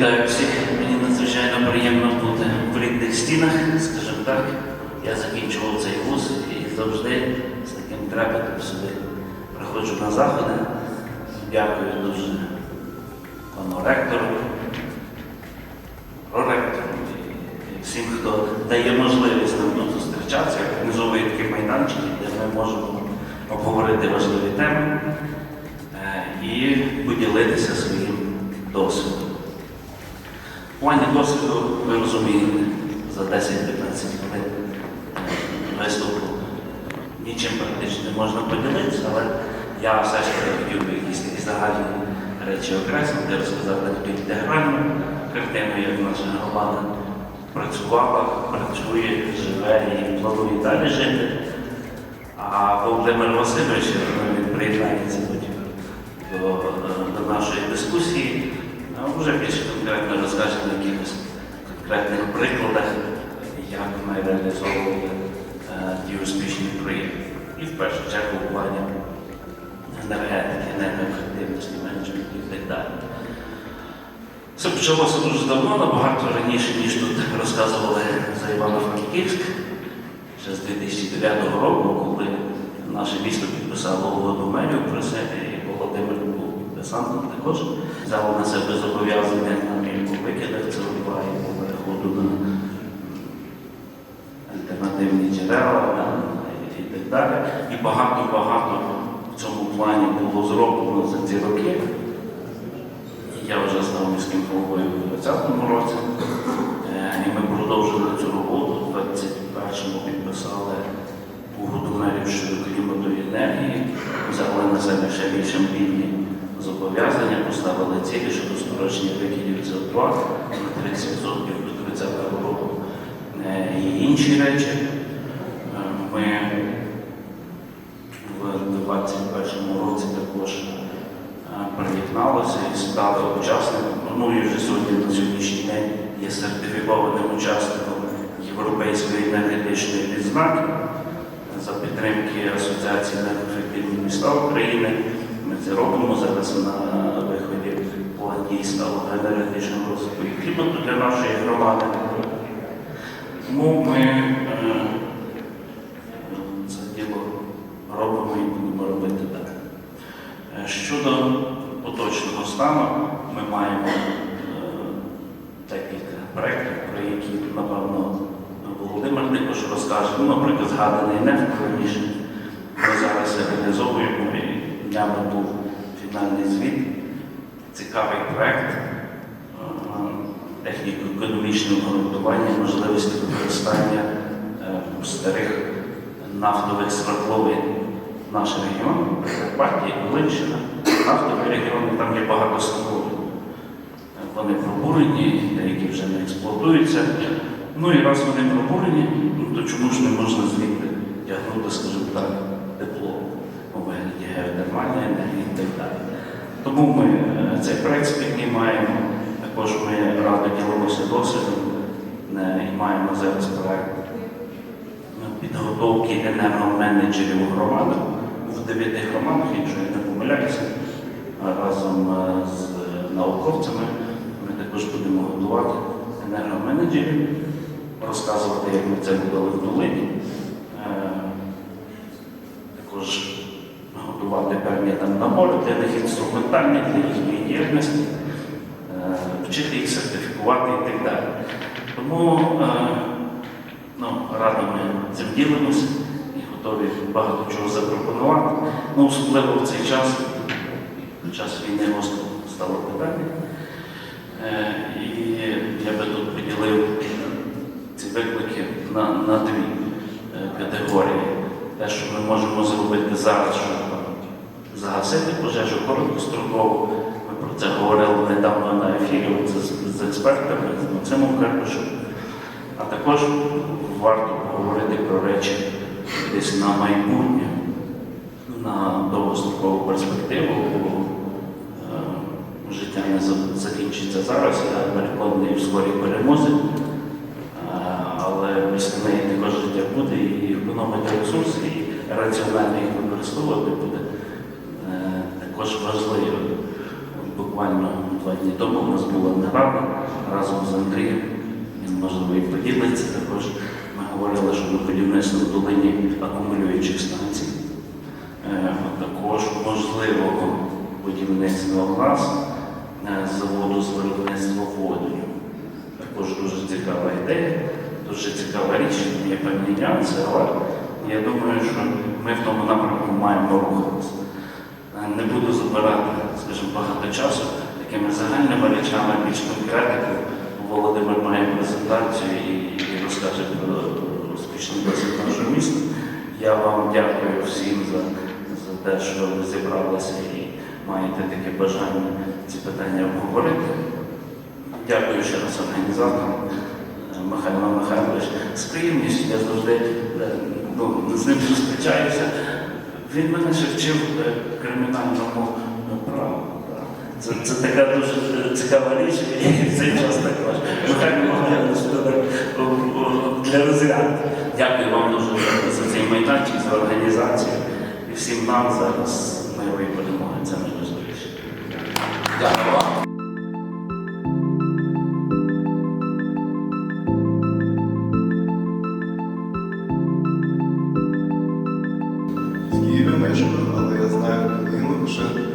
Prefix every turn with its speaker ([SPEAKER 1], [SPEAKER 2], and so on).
[SPEAKER 1] Вітаю всіх. Мені надзвичайно приємно бути в рідних стінах, скажімо так. Я закінчував цей вуз і завжди з таким трепетом сюди приходжу на заходи. Дякую дуже пану ректору, проректору і всім, хто дає можливість нам тут зустрічатися, організовує такі майданчики, де ми можемо обговорити важливі теми е, і поділитися своїм досвідом. Плані досвіду ви розумієте, за 10-15 хвилин е, виступу нічим практично не можна поділитися, але я все ж таки хотів би якісь такі загальні речі окреслити, розказати таку інтегральну картину, як наша громада працювала, працює, живе і планує далі жити. А Володимир Васильович, приєднається потім до, до нашої дискусії, а вже більш конкретно розкаже на якихось конкретних прикладах, як ми реалізовували е, ті успішні проєкти. І в першу чергу плані енергетики, енергоефективності, менеджменту і так далі. Це почалося дуже давно, набагато раніше, ніж тут розказували за Івано-Франківськ, ще з 2009 року, коли наше місто підписало угоду мерію про себе, і Володимир був підписантом також, взяло на себе зобов'язання на мільку викидах СО2 по переходу на альтернативні джерела і так далі. І багато-багато в цьому плані було зроблено за ці роки. Я вже став міським головою у 2020 році, Е, і ми продовжили цю роботу. У 2021-му підписали угоду мерів щодо клімату і енергії, взяли на себе ще більш амбітні зобов'язання, поставили цілі щодо скорочення викидів СО2 на 30% до 30 року Е, і інші речі. Е, Ми в 2021 році також е, приєдналися і стали учасником. Ну і вже сьогодні на сьогоднішній день є сертифікованим учасником Європейської енергетичної відзнаки за підтримки Асоціації енергоефективних міста України. Робимо зараз на виході план дійсно енергетичного розвитку і клімату для нашої громади. Тому ми е, це діло робимо і будемо робити далі. Е, Щодо поточного стану, ми маємо е, декілька проєктів, про які, напевно, Володимир також розкаже. Ну, наприклад, згаданий нефт раніше. Ми зараз реалізовуємо днями був фінальний звіт. Цікавий проєкт е, техніко-економічного обґрунтування можливості використання е, старих нафтових свердловин. Наш регіон, Прикарпаття, Волинщина, нафтові регіони, там є багато свердловин. Вони пробурені, деякі вже не експлуатуються. Ну і раз вони пробурені, ну, то чому ж не можна звідти тягнути, скажімо так, геотермальної енергії і так далі. Тому ми е, цей проект піднімаємо. Також ми радо ділимося досвідом е, і маємо зараз проект підготовки енергоменеджерів у громадах в дев'яти громадах, якщо я не помиляюся, разом е, з науковцями ми також будемо готувати енергоменеджерів, розказувати, як ми це робили в долині. Також готувати певні там набори для них інструментальні для їхньої діяльності, е, вчити їх сертифікувати і так далі. Тому е, ну, радо ми цим ділимося і готові багато чого запропонувати. Ну, особливо в цей час, під час війни гостро стало питання. Е, І я би тут поділив ці виклики на, на дві категорії. Те, що ми можемо зробити зараз, щоб загасити пожежу короткостроково. Ми про це говорили недавно на ефірі з, експертами, з Максимом Карпишем. А також варто поговорити про речі десь на майбутнє, на довгострокову перспективу, бо життя не закінчиться зараз, я переконаний в скорій перемозі, але після неї також життя буде і економити ресурси, і раціонально їх використовувати буде е, також важливо. буквально два дні тому у нас була нарада разом з Андрієм. Він, можливо, і поділиться також. Ми говорили, що на будівництво в долині акумулюючих станцій. Е, Також можливого будівництва ГАЗ е, заводу з виробництва водою. Також дуже цікава ідея, дуже цікава річ, є певні нюанси, але я думаю, що ми в тому напрямку маємо рухатися. Не буду забирати, скажімо, багато часу такими загальними речами, більш конкретику. Володимир має презентацію і, розкаже про успішний досвід нашого міста. Я вам дякую всім за, за те, що ви зібралися і маєте таке бажання ці питання обговорити. Дякую ще раз організаторам. Михайло Михайлович. З приємністю я завжди е, ну, з ним зустрічаюся. Він мене ще вчив е, кримінальному е, праву. Це, це така дуже е, цікава річ, і в цей час також. Ми так, о, о, для розряду. Дякую вам дуже за цей майданчик, за організацію. І всім нам зараз моєї перемоги. Це найважливіше.
[SPEAKER 2] duszę